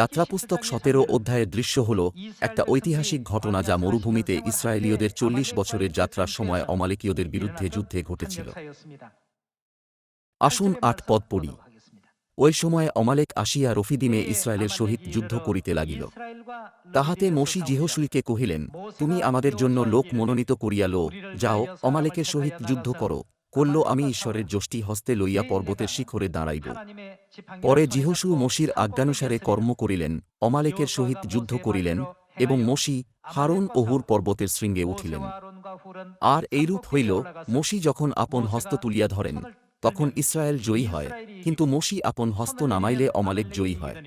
যাত্রাপুস্তক সতেরো অধ্যায়ের দৃশ্য হল একটা ঐতিহাসিক ঘটনা যা মরুভূমিতে ইসরায়েলীয়দের চল্লিশ বছরের যাত্রার সময় অমালেকীয়দের বিরুদ্ধে যুদ্ধে ঘটেছিল। আসুন আট পদ পড়ি। ওই সময় অমালেক আসিয়া রফিদিমে ইসরায়েলের সহিত যুদ্ধ করিতে লাগিল। তাহাতে মসি জিহসুইকে কহিলেন, তুমি আমাদের জন্য লোক মনোনীত করিয়া লো যাও, অমালেকের সহিত যুদ্ধ করো। করল আমি ঈশ্বরের যষ্টি হস্তে লইয়া পর্বতের শিখরে দাঁড়াইব। পরে জিহসু মসির আজ্ঞানুসারে কর্ম করিলেন, অমালেকের সহিত যুদ্ধ করিলেন এবং মসি হারুন ওহুর পর্বতের শৃঙ্গে উঠিলেন। আর এইরূপ হইল, মসি যখন আপন হস্ত তুলিয়া ধরেন, তখন ইসরায়েল জয়ী হয়, কিন্তু মসি আপন হস্ত নামাইলে অমালেক জয়ী হয়।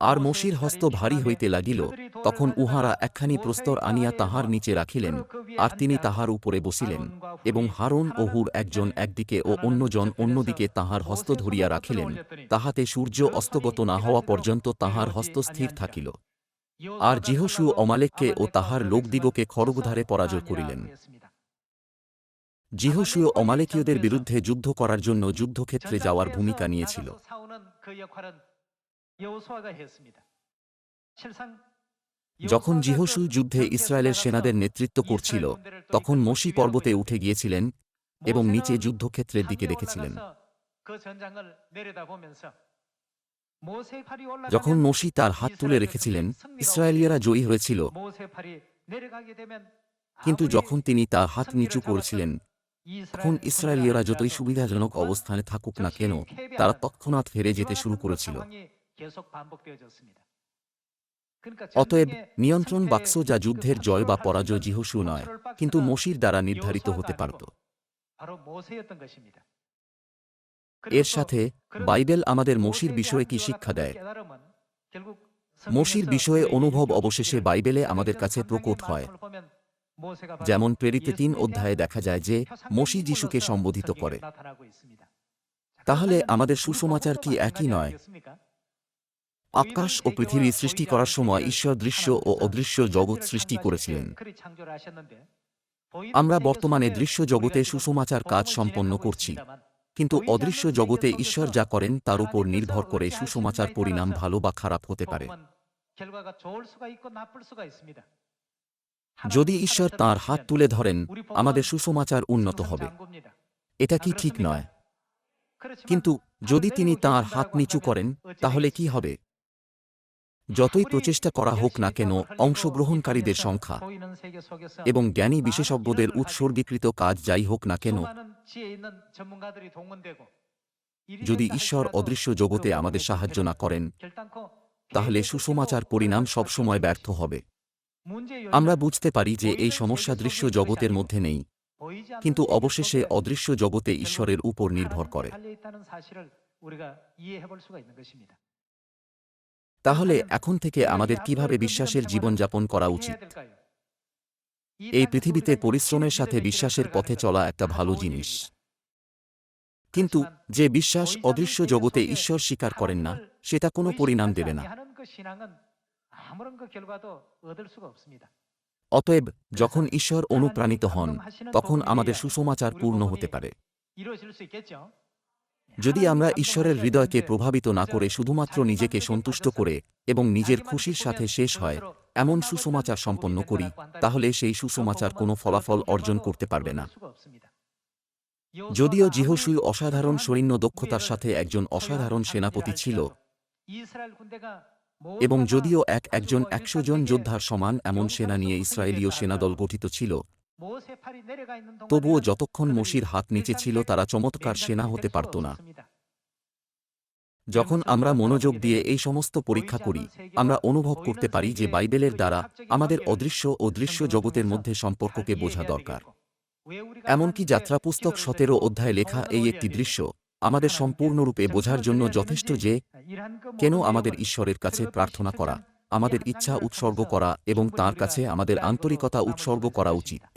আর মসির হস্ত ভারী হইতে লাগিল, তখন উহারা একখানি প্রস্তর আনিয়া তাহার নিচে রাখিলেন আর তিনি তাহার উপরে বসিলেন, এবং হারুন ও হুর একজন একদিকে ও অন্যজন অন্যদিকে তাহার হস্ত ধরিয়া রাখিলেন, তাহাতে সূর্য অস্তগত না হওয়া পর্যন্ত তাহার হস্ত স্থির থাকিল। আর জিহসু অমালেককে ও তাহার লোকদিগকে খড়গধারে পরাজয় করিলেন। জিহসুও অমালেকীয়দের বিরুদ্ধে যুদ্ধ করার জন্য যুদ্ধক্ষেত্রে যাওয়ার ভূমিকা নিয়েছিল। যখন জিহসু যুদ্ধে ইসরায়েলের সেনাদের নেতৃত্ব করছিল, তখন মসি পর্বতে উঠে গিয়েছিলেন এবং নিচে যুদ্ধক্ষেত্রের দিকে দেখেছিলেন। যখন মসি তার হাত তুলে রেখেছিলেন, ইসরায়েলিয়ারা জয়ী হয়েছিল। কিন্তু যখন তিনি তার হাত নিচু করেছিলেন, তখন ইসরায়েলীয়রা যতই সুবিধাজনক অবস্থানে থাকুক না কেন, তারা তৎক্ষণাৎ হেরে যেতে শুরু করেছিল। অতএব নিয়ন্ত্রণ বাক্স যা যুদ্ধের জয় বা পরাজয় জিহসু নয় কিন্তু মসির দ্বারা নির্ধারিত হতে পারত। এর সাথে বাইবেল আমাদের মসির বিষয়ে কি শিক্ষা দেয়? মসির বিষয়ে অনুভব অবশেষে বাইবেলে আমাদের কাছে প্রকট হয়। যেমন প্রেরিতে তিন অধ্যায়ে দেখা যায় যে মসি যিশুকে সম্বোধিত করে। তাহলে আমাদের সুসমাচার কি একই নয়? আকাশ ও পৃথিবী সৃষ্টি করার সময় ঈশ্বর দৃশ্য ও অদৃশ্য জগৎ সৃষ্টি করেছিলেন। আমরা বর্তমানে দৃশ্য জগতে সুসমাচার কাজ সম্পন্ন করছি, কিন্তু অদৃশ্য জগতে ঈশ্বর যা করেন তার উপর নির্ভর করে সুসমাচার পরিণাম ভালো বা খারাপ হতে পারে। যদি ঈশ্বর তার হাত তুলে ধরেন, আমাদের সুসমাচার উন্নত হবে। এটা কি ঠিক নয়? কিন্তু যদি তিনি তার হাত নিচু করেন, তাহলে কি হবে? যতই প্রচেষ্টা করা হোক না কেন, অংশগ্রহণকারীদের সংখ্যা এবং জ্ঞানী বিশেষজ্ঞদের উৎসর্গীকৃত কাজ যাই হোক না কেন, যদি ঈশ্বর অদৃশ্য জগতে আমাদের সাহায্য না করেন, তাহলে সুসমাচার পরিণাম সবসময় ব্যর্থ হবে। আমরা বুঝতে পারি যে এই সমস্যা দৃশ্য জগতের মধ্যে নেই, কিন্তু অবশেষে অদৃশ্য জগতে ঈশ্বরের উপর নির্ভর করে। তাহলে এখন থেকে আমাদের কীভাবে বিশ্বাসের জীবনযাপন করা উচিত? এই পৃথিবীতে পরিশ্রমের সাথে বিশ্বাসের পথে চলা একটা ভালো জিনিস। কিন্তু যে বিশ্বাস অদৃশ্য জগতে ঈশ্বর স্বীকার করেন না, সেটা কোনো পরিণাম দেবে না। অতএব যখন ঈশ্বর অনুপ্রাণিত হন, তখন আমাদের সুসমাচার পূর্ণ হতে পারে। যদি আমরা ঈশ্বরের হৃদয়কে প্রভাবিত না করে শুধুমাত্র নিজেকে সন্তুষ্ট করে এবং নিজের খুশির সাথে শেষ হয়, এমন সুসমাচার সম্পন্ন করি, তাহলে সেই সুসমাচার কোনো ফলাফল অর্জন করতে পারবে না। যদিও জিহসুই অসাধারণ সৈন্য দক্ষতার সাথে একজন অসাধারণ সেনাপতি ছিল, এবং যদিও এক একজন একশো জন যোদ্ধার সমান এমন সেনা নিয়ে ইসরায়েলীয় সেনাদল গঠিত ছিল তবুও যতক্ষণ মসির হাত নিচে ছিল তারা চমৎকার সেনা হতে পারত না। যখন আমরা মনোযোগ দিয়ে এই সমস্ত পরীক্ষা করি আমরা অনুভব করতে পারি যে বাইবেলের দ্বারা আমাদের অদৃশ্য ও দৃশ্য জগতের মধ্যে সম্পর্ককে বোঝা দরকার। এমনকি যাত্রা পুস্তক সতেরো অধ্যায়ে লেখা এই একটি দৃশ্য আমাদের সম্পূর্ণরূপে বোঝার জন্য যথেষ্ট যে কেন আমাদের ঈশ্বরের কাছে প্রার্থনা করা আমাদের ইচ্ছা উৎসর্গ করা এবং তার কাছে আমাদের আন্তরিকতা উৎসর্গ করা উচিত।